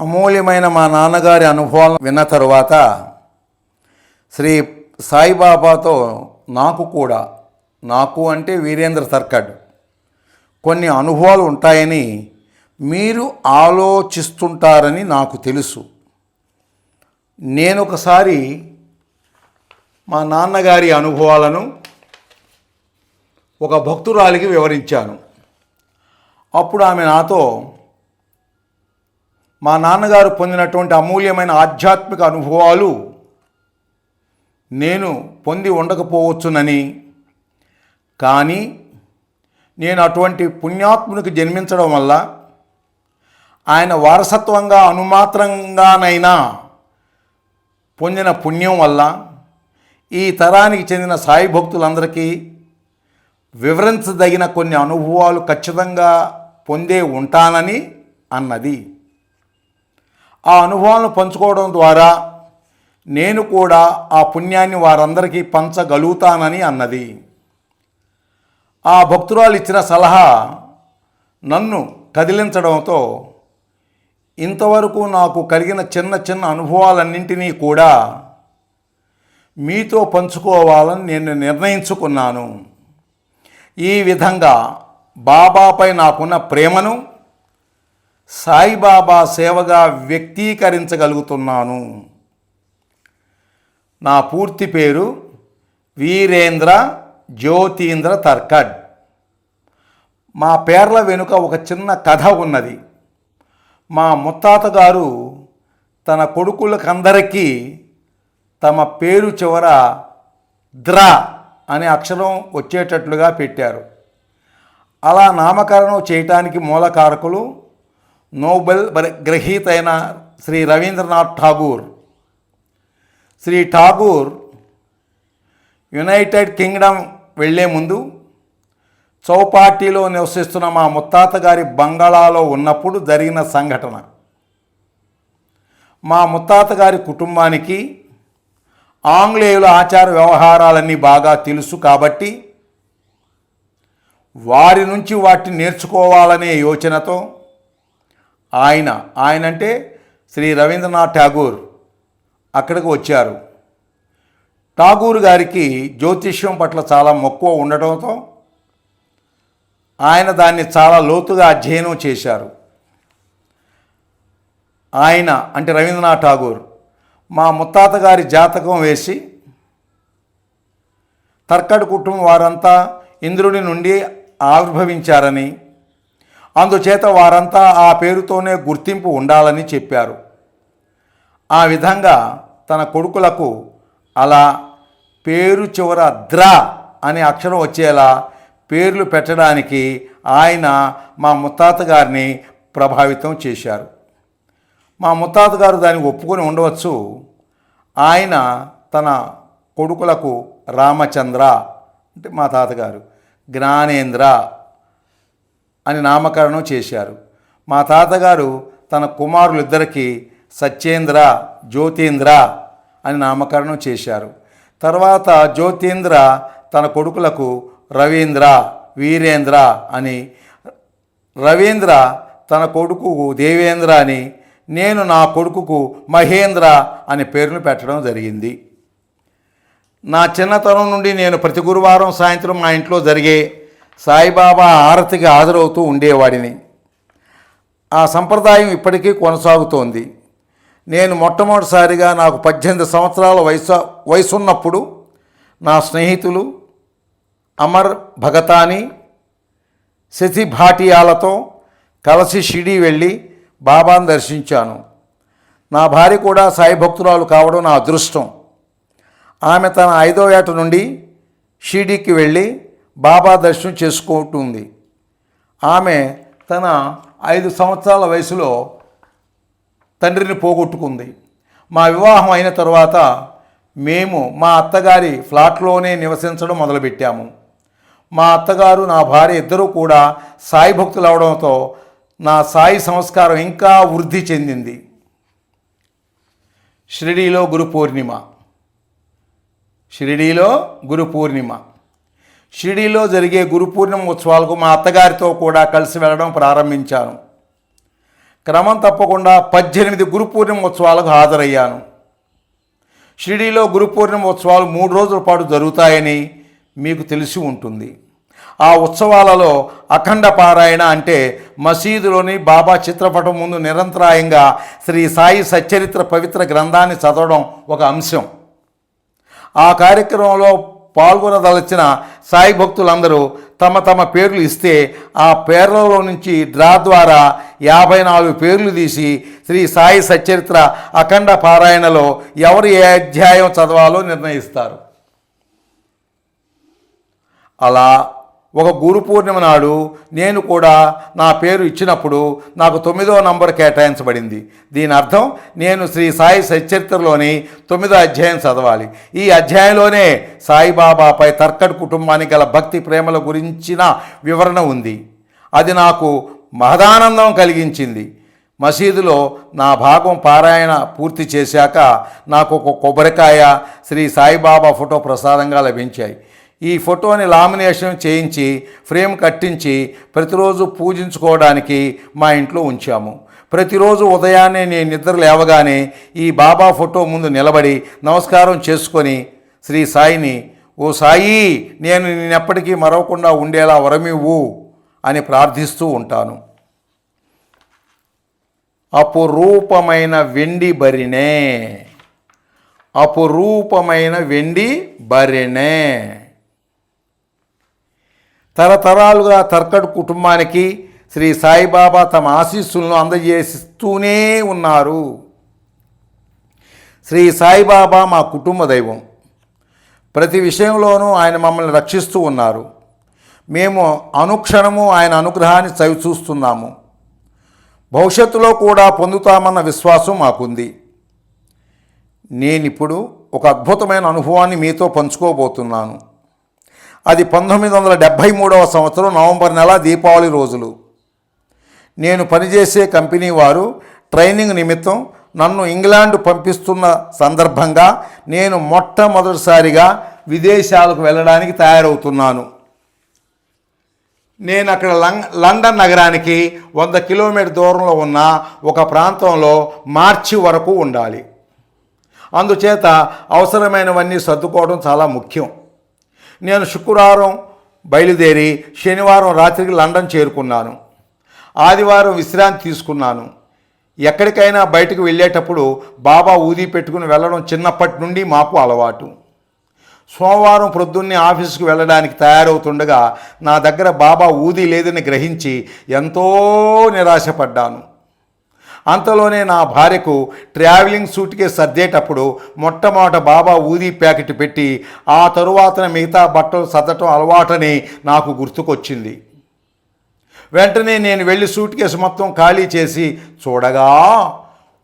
అమూల్యమైన మా నాన్నగారి అనుభవాలను విన్న తరువాత శ్రీ సాయిబాబాతో నాకు కూడా నాకు అంటే వీరేంద్ర సర్కడ్ కొన్ని అనుభవాలు ఉంటాయని మీరు ఆలోచిస్తుంటారని నాకు తెలుసు. నేను ఒకసారి మా నాన్నగారి అనుభవాలను ఒక భక్తురాలికి వివరించాను. అప్పుడు ఆమె నాతో మా నాన్నగారు పొందినటువంటి అమూల్యమైన ఆధ్యాత్మిక అనుభవాలు నేను పొంది ఉండకపోవచ్చునని. కానీ నేను అటువంటి పుణ్యాత్మునికి జన్మించడం వల్ల ఆయన వారసత్వంగా అనుమాత్రంగానైనా పొందిన పుణ్యం వల్ల ఈ తరానికి చెందిన సాయి భక్తులందరికీ వివరించదగిన కొన్ని అనుభవాలు ఖచ్చితంగా పొందే ఉంటానని అన్నది. ఆ అనుభవాలను పంచుకోవడం ద్వారా నేను కూడా ఆ పుణ్యాన్ని వారందరికీ పంచగలుగుతానని అన్నది. ఆ భక్తురాలు ఇచ్చిన సలహా నన్ను కదిలించడంతో ఇంతవరకు నాకు కలిగిన చిన్న చిన్న అనుభవాలన్నింటినీ కూడా మీతో పంచుకోవాలని నేను నిర్ణయించుకున్నాను. ఈ విధంగా బాబాపై నాకున్న ప్రేమను సాయిబాబా సేవగా వ్యక్తీకరించగలుగుతున్నాను. నా పూర్తి పేరు వీరేంద్ర జ్యోతీంద్ర తర్కడ్. మా పేర్ల వెనుక ఒక చిన్న కథ ఉన్నది. మా ముత్తాత గారు తన కొడుకులకందరికీ తమ పేరు చివర ద్ర అనే అక్షరం వచ్చేటట్లుగా పెట్టారు. అలా నామకరణం చేయటానికి మూలకారకులు నోబెల్ బరి- గ్రహీత అయిన శ్రీ రవీంద్రనాథ్ ఠాగూర్. శ్రీ ఠాగూర్ యునైటెడ్ కింగ్డమ్ వెళ్ళే ముందు చౌపాటీలో నివసిస్తున్న మా ముత్తాత గారి బంగాళాలో ఉన్నప్పుడు జరిగిన సంఘటన. మా ముత్తాత గారి కుటుంబానికి ఆంగ్లేయుల ఆచార వ్యవహారాలన్నీ బాగా తెలుసు కాబట్టి వారి నుంచి వాటిని నేర్చుకోవాలనే యోచనతో ఆయన ఆయన అంటే శ్రీ రవీంద్రనాథ్ ఠాగూర్ అక్కడికి వచ్చారు. ఠాగూర్ గారికి జ్యోతిష్యం పట్ల చాలా మక్కువ ఉండటంతో ఆయన దాన్ని చాలా లోతుగా అధ్యయనం చేశారు. ఆయన అంటే రవీంద్రనాథ్ ఠాగూర్ మా ముత్తాత గారి జాతకం వేసి తర్కడ్ కుటుంబం వారంతా ఇంద్రుడి నుండి ఆవిర్భవించారని అందుచేత వారంతా ఆ పేరుతోనే గుర్తింపు ఉండాలని చెప్పారు. ఆ విధంగా తన కొడుకులకు అలా పేరు చివర ద్ర అనే అక్షరం వచ్చేలా పేర్లు పెట్టడానికి ఆయన మా ముత్తాత గారిని ప్రభావితం చేశారు. మా ముత్తాత గారు దానికి ఒప్పుకొని ఉండవచ్చు. ఆయన తన కొడుకులకు రామచంద్ర అంటే మా తాతగారు జ్ఞానేంద్ర అని నామకరణం చేశారు. మా తాతగారు తన కుమారులిద్దరికీ సత్యేంద్ర జ్యోతీంద్ర అని నామకరణం చేశారు. తర్వాత జ్యోతీంద్ర తన కొడుకులకు రవీంద్ర వీరేంద్ర అని రవీంద్ర తన కొడుకు దేవేంద్ర అని నేను నా కొడుకుకు మహేంద్ర అనే పేరును పెట్టడం జరిగింది. నా చిన్నతనం నుండి నేను ప్రతి గురువారం సాయంత్రం మా ఇంట్లో జరిగే సాయిబాబా ఆరతికి హాజరవుతూ ఉండేవాడిని. ఆ సంప్రదాయం ఇప్పటికీ కొనసాగుతోంది. నేను మొట్టమొదటిసారిగా నాకు పద్దెనిమిది సంవత్సరాల వయసు వయసున్నప్పుడు నా స్నేహితులు అమర్ భగతాని శశి భాటియాలతో కలిసి షిడి వెళ్ళి బాబాను దర్శించాను. నా భార్య కూడా సాయి భక్తురాలు కావడం నా అదృష్టం. ఆమె తన ఐదో ఏట నుండి షిడికి వెళ్ళి బాబా దర్శనం చేసుకుంటుంది. ఆమె తన ఐదు సంవత్సరాల వయసులో తండ్రిని పోగొట్టుకుంది. మా వివాహం అయిన తర్వాత మేము మా అత్తగారి ఫ్లాట్లోనే నివసించడం మొదలుపెట్టాము. మా అత్తగారు నా భార్య ఇద్దరూ కూడా సాయి భక్తులు అవడంతో నా సాయి సంస్కారం ఇంకా వృద్ధి చెందింది. షిరిడీలో గురు పూర్ణిమ. షిరిడీలో గురు పూర్ణిమ. షిరిడీలో జరిగే గురు పూర్ణిమ ఉత్సవాలకు మా అత్తగారితో కూడా కలిసి వెళ్ళడం ప్రారంభించాను. క్రమం తప్పకుండా పద్దెనిమిది గురు పూర్ణిమ ఉత్సవాలకు హాజరయ్యాను. షిరిడీలో గురు పూర్ణిమ ఉత్సవాలు మూడు రోజుల పాటు జరుగుతాయని మీకు తెలిసి ఉంటుంది. ఆ ఉత్సవాలలో అఖండ పారాయణ అంటే మసీదులోని బాబా చిత్రపటం ముందు నిరంతరాయంగా శ్రీ సాయి సచ్చరిత్ర పవిత్ర గ్రంథాన్ని చదవడం ఒక అంశం. ఆ కార్యక్రమంలో పాల్గొనదలచిన సాయి భక్తులందరూ తమ తమ పేర్లు ఇస్తే ఆ పేర్లలో నుంచి డ్రా ద్వారా యాభై నాలుగు పేర్లు తీసి శ్రీ సాయి సచరిత్ర అఖండ పారాయణలో ఎవరు ఏ అధ్యాయం చదవాలో నిర్ణయిస్తారు. అలా ఒక గురు పూర్ణిమ నాడు నేను కూడా నా పేరు ఇచ్చినప్పుడు నాకు తొమ్మిదో నంబర్ కేటాయించబడింది. దీని అర్థం నేను శ్రీ సాయి సచరిత్రలోని తొమ్మిదో అధ్యాయం చదవాలి. ఈ అధ్యాయంలోనే సాయిబాబాపై తర్కడ్ కుటుంబానికి గల భక్తి ప్రేమల గురించిన వివరణ ఉంది. అది నాకు మహదానందం కలిగించింది. మసీదులో నా భాగం పారాయణ పూర్తి చేశాక నాకు ఒక కొబ్బరికాయ శ్రీ సాయిబాబా ఫోటో ప్రసాదంగా లభించాయి. ఈ ఫోటోని లామినేషన్ చేయించి ఫ్రేమ్ కట్టించి ప్రతిరోజు పూజించుకోవడానికి మా ఇంట్లో ఉంచాము. ప్రతిరోజు ఉదయాన్నే నేను నిద్ర లేవగానే ఈ బాబా ఫోటో ముందు నిలబడి నమస్కారం చేసుకొని శ్రీ సాయిని ఓ సాయి నేను నేనెప్పటికీ మరవకుండా ఉండేలా వరమివ్వు అని ప్రార్థిస్తూ ఉంటాను. అపురూపమైన వెండి బరినే. అపురూపమైన వెండి బరినే. తరతరాలుగా తర్కడ్ కుటుంబానికి శ్రీ సాయిబాబా తమ ఆశీస్సులను అందజేస్తూనే ఉన్నారు. శ్రీ సాయిబాబా మా కుటుంబ దైవం. ప్రతి విషయంలోనూ ఆయన మమ్మల్ని రక్షిస్తూ ఉన్నారు. మేము అనుక్షణము ఆయన అనుగ్రహాన్ని చవి చూస్తున్నాము. భవిష్యత్తులో కూడా పొందుతామన్న విశ్వాసం మాకుంది. నేనిప్పుడు ఒక అద్భుతమైన అనుభవాన్ని మీతో పంచుకోబోతున్నాను. అది పంతొమ్మిది వందల డెబ్భై మూడవ సంవత్సరం నవంబర్ నెల దీపావళి రోజులు. నేను పనిచేసే కంపెనీ వారు ట్రైనింగ్ నిమిత్తం నన్ను ఇంగ్లాండ్ పంపిస్తున్న సందర్భంగా నేను మొట్టమొదటిసారిగా విదేశాలకు వెళ్ళడానికి తయారవుతున్నాను. నేను అక్కడ లం- లండన్ నగరానికి వంద కిలోమీటర్ దూరంలో ఉన్న ఒక ప్రాంతంలో మార్చి వరకు ఉండాలి. అందుచేత అవసరమైనవన్నీ సర్దుకోవడం చాలా ముఖ్యం. నేను శుక్రవారం బయలుదేరి శనివారం రాత్రికి లండన్ చేరుకున్నాను. ఆదివారం విశ్రాంతి తీసుకున్నాను. ఎక్కడికైనా బయటకు వెళ్ళేటప్పుడు బాబా ఊది పెట్టుకుని వెళ్ళడం చిన్నప్పటి నుండి మాకు అలవాటు. సోమవారం ప్రొద్దున్నే ఆఫీసుకు వెళ్ళడానికి తయారవుతుండగా నా దగ్గర బాబా ఊది లేదని గ్రహించి ఎంతో నిరాశపడ్డాను. అంతలోనే నా భార్యకు ట్రావెలింగ్ సూట్కే సర్దేటప్పుడు మొట్టమొదట బాబా ఊదీ ప్యాకెట్ పెట్టి ఆ తరువాతన మిగతా బట్టలు సర్దటం అలవాటని నాకు గుర్తుకొచ్చింది. వెంటనే నేను వెళ్ళి సూట్ కేసు మొత్తం ఖాళీ చేసి చూడగా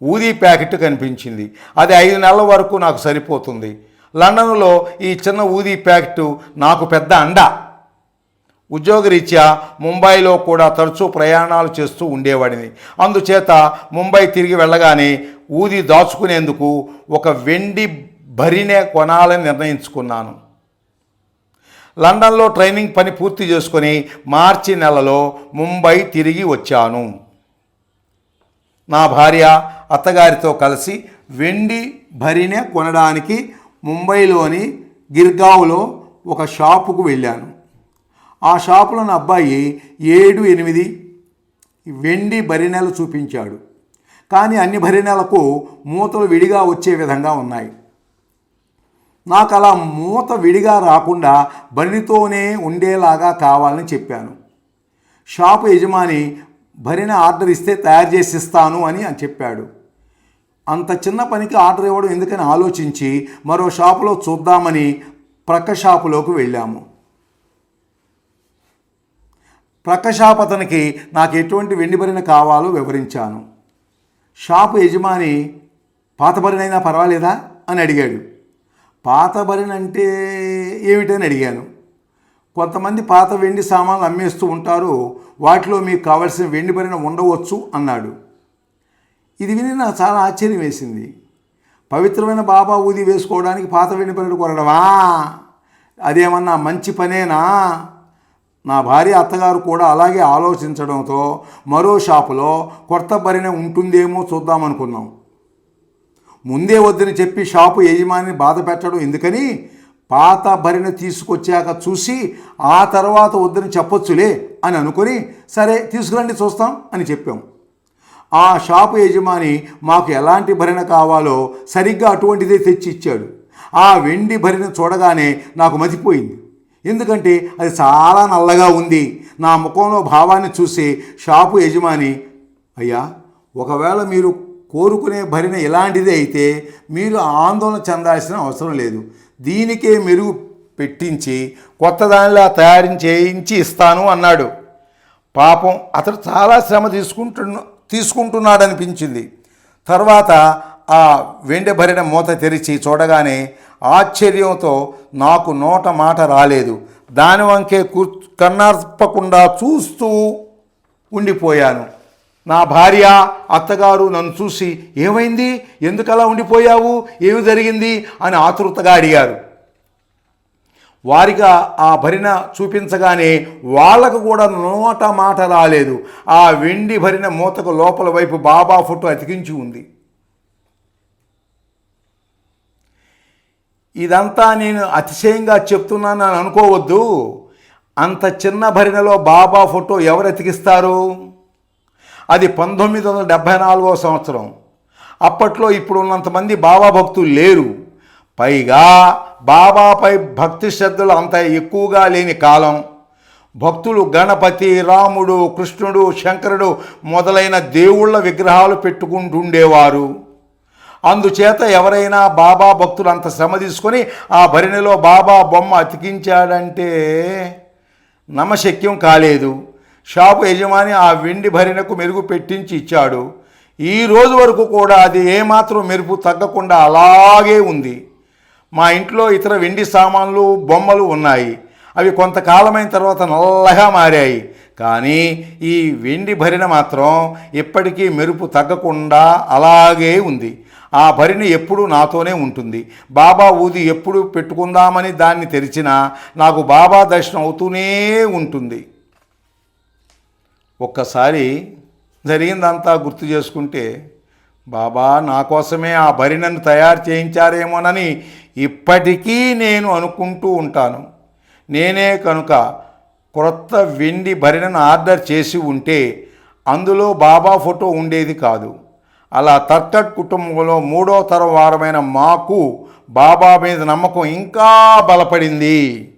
ఊదీ ప్యాకెట్ కనిపించింది. అది ఐదు నెలల వరకు నాకు సరిపోతుంది. లండన్లో ఈ చిన్న ఊదీ ప్యాకెట్ నాకు పెద్ద అండ. ఉద్యోగరీత్యా ముంబైలో కూడా తరచూ ప్రయాణాలు చేస్తూ ఉండేవాడిని. అందుచేత ముంబై తిరిగి వెళ్ళగానే ఊది దాచుకునేందుకు ఒక వెండి భరినే కొనాలని నిర్ణయించుకున్నాను. లండన్లో ట్రైనింగ్ పని పూర్తి చేసుకొని మార్చి నెలలో ముంబై తిరిగి వచ్చాను. నా భార్య అత్తగారితో కలిసి వెండి భరినే కొనడానికి ముంబైలోని గిర్గావ్లో ఒక షాపుకు వెళ్ళాను. ఆ షాపులో నా అబ్బాయి ఏడు ఎనిమిది వెండి భరిణెలు చూపించాడు. కానీ అన్ని భరిణెలకు మూతలు విడిగా వచ్చే విధంగా ఉన్నాయి. నాకు అలా మూత విడిగా రాకుండా బరితోనే ఉండేలాగా కావాలని చెప్పాను. షాపు యజమాని భరిన ఆర్డర్ ఇస్తే తయారు చేసి ఇస్తాను అని అని చెప్పాడు. అంత చిన్న పనికి ఆర్డర్ ఇవ్వడం ఎందుకని ఆలోచించి మరో షాపులో చూద్దామని ప్రక్క షాపులోకి వెళ్ళాము. ప్రక్క అతనికి నాకు ఎటువంటి వెండిబరిన కావాలో వివరించాను. షాపు యజమాని పాతబరినైనా పర్వాలేదా? అని అడిగాడు. పాత భరిన అంటే ఏమిటని అడిగాను. కొంతమంది పాత వెండి సామాన్లు అమ్మేస్తూ ఉంటారు వాటిలో మీకు కావలసిన వెండి బరిన ఉండవచ్చు అన్నాడు. ఇది విని నాకు చాలా ఆశ్చర్యం వేసింది. పవిత్రమైన బాబా ఊది వేసుకోవడానికి పాత వెండి భరిన కొనడమా? అదేమన్నా మంచి పనేనా? నా భార్య అత్తగారు కూడా అలాగే ఆలోచించడంతో మరో షాపులో కొత్త భరిణ ఉంటుందేమో చూద్దామనుకున్నాం. ముందే వద్దని చెప్పి షాపు యజమానిని బాధ పెట్టడం ఎందుకని? పాత భరిణ తీసుకొచ్చాక చూసి ఆ తర్వాత వద్దని చెప్పొచ్చులే అని అనుకొని సరే తీసుకురండి చూస్తాం అని చెప్పాం. ఆ షాపు యజమాని మాకు ఎలాంటి భరిణ కావాలో సరిగ్గా అటువంటిదే తెచ్చి ఇచ్చాడు ఆ వెండి భరిణ చూడగానే నాకు మతిపోయింది. ఎందుకంటే అది చాలా నల్లగా ఉంది. నా ముఖంలో భావాన్ని చూసి షాపు యజమాని అయ్యా ఒకవేళ మీరు కోరుకునే భరిన ఇలాంటిదే అయితే మీరు ఆందోళన చెందాల్సిన అవసరం లేదు. దీనికే మెరుగు పెట్టించి కొత్త దానిలా తయారు చేయించి ఇస్తాను అన్నాడు. పాపం అతడు చాలా శ్రమ తీసుకుంటున్న తీసుకుంటున్నాడనిపించింది. తర్వాత ఆ వెండెభరిన మూత తెరిచి చూడగానే ఆశ్చర్యంతో నాకు నోట మాట రాలేదు. దాని వంకే కూర్ కన్నార్పకుండా చూస్తూ ఉండిపోయాను. నా భార్య అత్తగారు నన్ను చూసి ఏమైంది? ఎందుకలా ఉండిపోయావు? ఏమి జరిగింది? అని ఆతృతగా అడిగారు. వారిగా ఆ భరిన చూపించగానే వాళ్ళకు కూడా నోట మాట రాలేదు. ఆ వెండి భరిన మూతకు లోపల వైపు బాబా ఫోటో అతికించి ఉంది. ఇదంతా నేను అతిశయంగా చెప్తున్నానని అనుకోవద్దు. అంత చిన్న భరిణలో బాబా ఫోటో ఎవరు ఎతికిస్తారు? అది పంతొమ్మిది వందల డెబ్భై నాలుగో సంవత్సరం. అప్పట్లో ఇప్పుడు ఉన్నంతమంది బాబా భక్తులు లేరు. పైగా బాబాపై భక్తి శ్రద్ధలు అంత ఎక్కువగా లేని కాలం. భక్తులు గణపతి రాముడు కృష్ణుడు శంకరుడు మొదలైన దేవుళ్ళ విగ్రహాలు పెట్టుకుంటుండేవారు. అందుచేత ఎవరైనా బాబా భక్తులు అంత శ్రమ తీసుకొని ఆ భరిణిలో బాబా బొమ్మ అతికించాడంటే నమశక్యం కాలేదు. షాపు యజమాని ఆ వెండి భరిణకు మెరుగు పెట్టించి ఇచ్చాడు. ఈ రోజు వరకు కూడా అది ఏమాత్రం మెరుపు తగ్గకుండా అలాగే ఉంది. మా ఇంట్లో ఇతర వెండి సామాన్లు బొమ్మలు ఉన్నాయి. అవి కొంతకాలమైన తర్వాత నల్లగా మారాయి. కానీ ఈ వెండి భరిణ మాత్రం ఇప్పటికీ మెరుపు తగ్గకుండా అలాగే ఉంది. ఆ భరిణి ఎప్పుడూ నాతోనే ఉంటుంది. బాబా ఊది ఎప్పుడు పెట్టుకుందామని దాన్ని తెరిచినా నాకు బాబా దర్శనం అవుతూనే ఉంటుంది. ఒక్కసారి జరిగిందంతా గుర్తు చేసుకుంటే బాబా నా కోసమే ఆ భరిణను తయారు చేయించారేమోనని ఇప్పటికీ నేను అనుకుంటూ ఉంటాను. నేనే కనుక క్రొత్త వెండి భరిణను ఆర్డర్ చేసి ఉంటే అందులో బాబా ఫోటో ఉండేది కాదు. అలా తర్కట్ కుటుంబంలో మూడో తరం వారమైన మాకు బాబా మీద నమ్మకం ఇంకా బలపడింది.